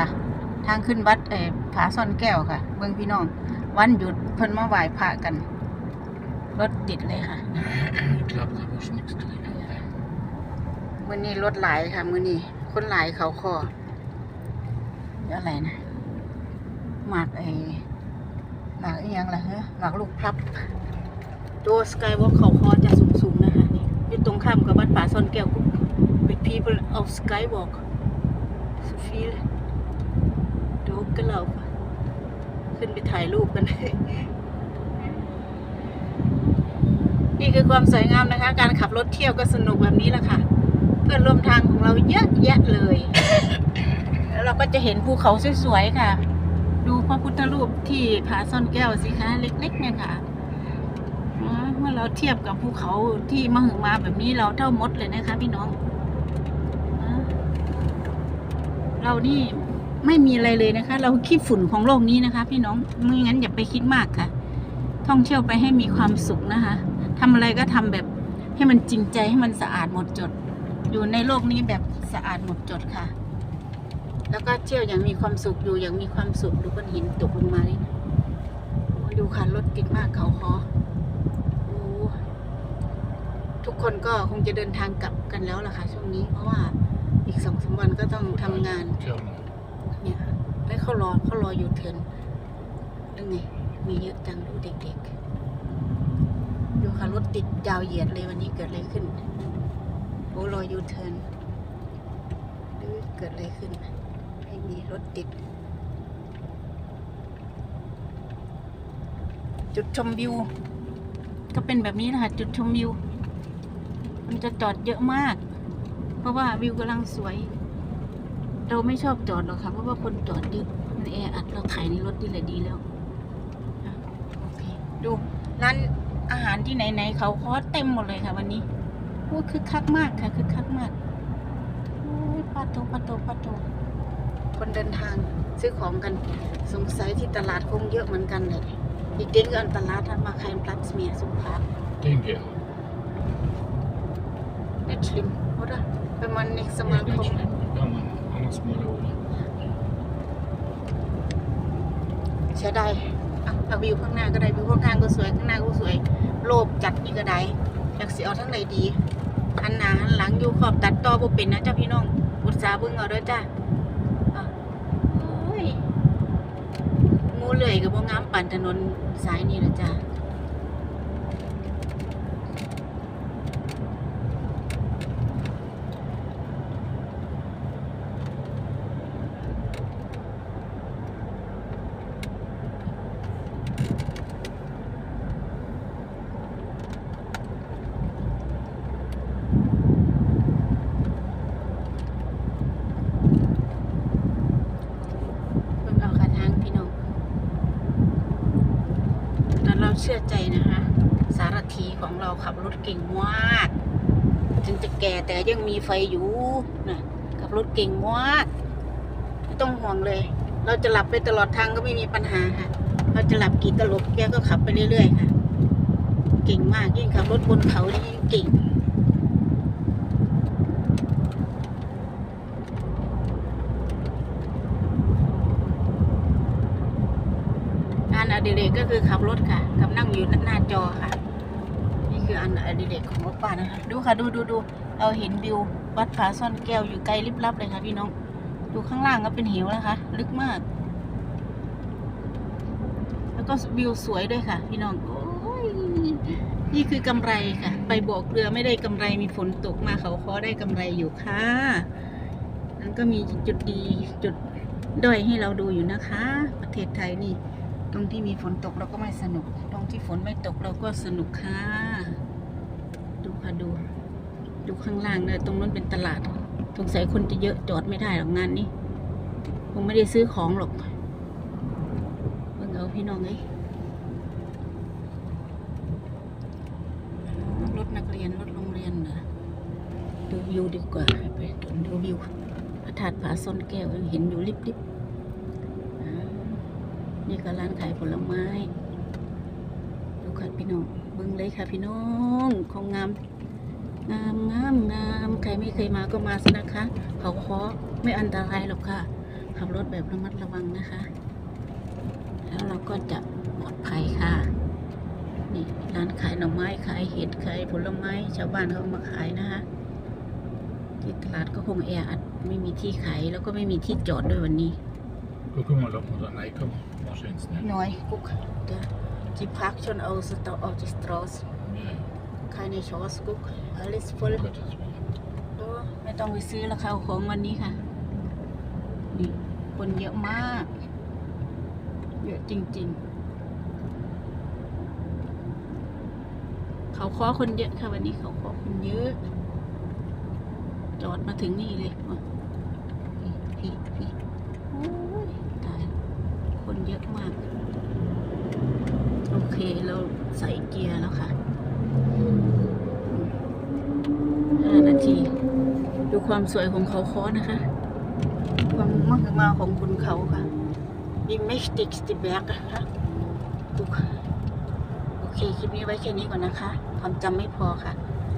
ค่ะ ทางขึ้นวัดเออผาซ่อนแก้วค่ะ เมืองพี่น้อง วันหยุดเพิ่นมาไหว้พระกัน รถติดเลยค่ะ Ich glaube, da muss nichts drin. มื้อนี้รถหลายค่ะ มื้อนี้คนหลายเขาคออะไรนะหมากไอ้หมากไอ้หยังล่ะเฮ้อหมากลูกพลับตัวสกายวอล์กเขาคอจะสูงๆนะคะนี่อยู่ตรงข้ามกับวัดป่าซ่อนแก้วกุ๊ก with people of skywalk so viel ดูกันเรา ขึ้นไปถ่ายรูปกันนี่คือความสวยงามนะคะ การขับรถเที่ยวก็สนุกแบบนี้แหละค่ะ เพื่อนร่วมทางของเราเยอะแยะเลย แล้วเราก็จะเห็นภูเขาสวยๆค่ะ ดูพระพุทธรูปที่ผาซ่อนแก้วสิคะเล็กๆเนี่ยค่ะเมื่อเราเทียบกับภูเขาที่มหึมาแบบนี้เราเท่ามดเลยนะคะ พี่น้อง เรานี่ ไม่มีอะไรเลยนะคะ เราขี้ฝุ่นของโลกนี้นะคะ พี่น้องไม่งั้นอย่าไปคิดมากค่ะ ท่องเที่ยวไปให้มีความสุขนะคะทำอะไรก็ทำแบบให้มันจริงใจให้มันสะอาดหมดจด อยู่ในโลกนี้แบบสะอาดหมดจดค่ะ แล้วก็เที่ยวอย่างมีความสุขอยู่อย่างมีความสุขดูก้อนหินตกลงมานี่นะดูค่ะรถติดมากเขาคอโอ้ทุกคนก็คงจะเดินทางกลับกันแล้วล่ะค่ะช่วงนี้เพราะว่าอีกสองสามวันก็ต้องทำงาน German. เนี่ย ค่เขารอเขารออยู่เทิร์นยังไงมีเยอะจังดูเด็กๆ ดูค่ะรถติดยาวเหยียดเลยวันนี้เกิดอะไรขึ้น โอ้รออยู่เทิร์นหรือเกิดอะไรขึ้นไม่มีรถติด จุดชมวิว ก็เป็นแบบนี้นะคะจุดชมวิว มันจะจอดเยอะมาก เพราะว่าวิวกำลังสวย เราไม่ชอบจอดหรอกค่ะ เพราะว่าคนจอดเยอะมันแออัดเราถ่ายในรถนี่แหละดีแล้วอะโอเคดูร้านอาหารที่ไหนๆเขาคอเต็มหมดเลยค่ะวันนี้โอ้คึกคักมากค่ะคึกคักมากโอ้ยปาโตปาโตปาโตคนเดินทางซื้อของกันสงสัยที่ตลาดคงเยอะเหมือนกันเลยอีกเด็กอันตลาดทันมาใครพลัสเมียสุภาพ Denke ja. เน็ตชลิมโอ้ละเป็นมันในส Ja, มาค nicht ม schlimm. Kann man anders mal holen. เสียดายเอาเอาวิวข้างหน้าก็ได้วิวข้างๆก็สวยข้างหน้าก็สวย โลบจัดนี่ก็ได้อยากสิเอาทั้งไหนดีอันหนาอันหลังอยู่ขอบตัดต่อบ่เป็นนะเจ้าพี่น้องอุตสาห์เบิ่งเอาเด้อจ้าอะโอ้ยหมูเลื่อยกับบ่งามปั่นถนนสายนี่ละจ้า เพิ่งเอาค่ะทางพี่น้องแต่ เชื่อใจนะคะ สารถีของเราขับรถเก่งมากถึงจะแก่แต่ยังมีไฟอยู่นะขับรถเก่งมากไม่ต้องห่วงเลย เราจะหลับไปตลอดทางก็ไม่มีปัญหาค่ะ เราจะหลับกี่ตลบแกก็ขับไปเรื่อยๆค่ะ เก่งมากยิ่งขับรถบนเขานี่ยิ่งเก่ง งานอ ดิเรกก็คือขับรถค่ะกับนั่งอยู่หน้าจอค่ะ นี่คืออันอดิเรกของรถป้านะคะ ดูค่ะดูดูดูเราเห็นวิววัดผาซ่อนแก้วอยู่ไกลลิบลับเลยค่ะพี่น้อง ดูข้างล่างก็เป็นเหวนะคะ ลึกมาก แล้วก็วิวสวยด้วยค่ะ พี่น้องโอ้ยนี่คือกำไรค่ะ ไปบอกเรือไม่ได้กำไรมีฝนตกมาเขาคอได้กำไรอยู่ค่ะนั้นก็มีจุดดีจุดด้อยให้เราดูอยู่นะคะ ประเทศไทยนี่ ตรงที่มีฝนตกเราก็ไม่สนุก ตรงที่ฝนไม่ตกเราก็สนุกค่ะ ดูค่ะดู ดูข้างล่างเลยตรงนั้นเป็นตลาดสงสัยคนจะเยอะจอดไม่ได้หรอกงานนี้คงไม่ได้ซื้อของหรอกเบิ่งเอาพี่น้องเอ้รถนักเรียนรถโรงเรียนเหรอดูวิวดีกว่าไปดูวิวพระธาตุผาซ่อนแก้วเห็นอยู่ลิบๆ นี่ก็ร้านขายผลไม้ดูค่ะพี่น้องเบิ้งเลยค่ะพี่น้องของงาม งามงามงามใครไม่เคยมาก็มาสินะคะ เขาเคาะไม่อันตรายหรอกค่ะ ขับรถแบบระมัดระวังนะคะ แล้วเราก็จะปลอดภัยค่ะ นี่ร้านขายหน่อไม้ขายเห็ดขายผลไม้ชาวบ้านเขามาขายนะคะที่ตลาดก็คงแออัดไม่มีที่ขายแล้วก็ไม่มีที่จอดด้วยวันนี้ Guck mal, ob man da reinkommt. Wahrscheinlich nicht. น้อยกุ๊กเดี๋ยวจีพักชนเอาสตอเอาจิสตรอส Ja, ขายในชอสกุ๊กอลิสฟุล um Gottes Willen. โอ้ไม่ต้องไปซื้อแล้วค่ะเอาของวันนี้ค่ะ นี่ คนเยอะมาก เยอะจริง ๆ เขาขอคนเยอะค่ะวันนี้เขาขอคนเยอะ จอดมาถึงนี่เลยว่ะพี่พี่พี่โอ้ยตาย คนเยอะมาก โอ เคเราใส่เกียร์แล้วค่ะห้านาที ดูความสวยของเขาค้อนะคะ ความมากมาของคุณเขาค่ะมีเมสติกสติแบกนะคะโอเค คลิปนี้ไว้แค่นี้ก่อนนะคะ ความจำไม่พอค่ะ